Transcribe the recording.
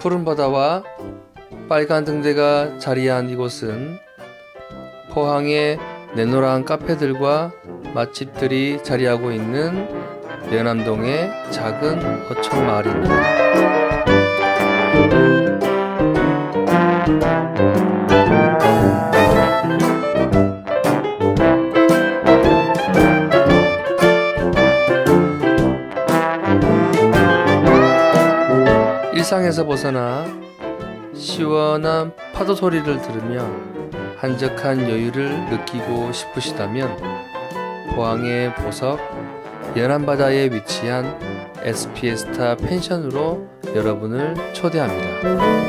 푸른 바다와 빨간 등대가 자리한 이곳은 포항의 내노란 카페들과 맛집들이 자리하고 있는 연암동의 작은 어촌 마을입니다. 일상에서 벗어나 시원한 파도 소리를 들으며 한적한 여유를 느끼고 싶으시다면 포항의 보석 연안바다에 위치한 에스피에스타 펜션으로 여러분을 초대합니다.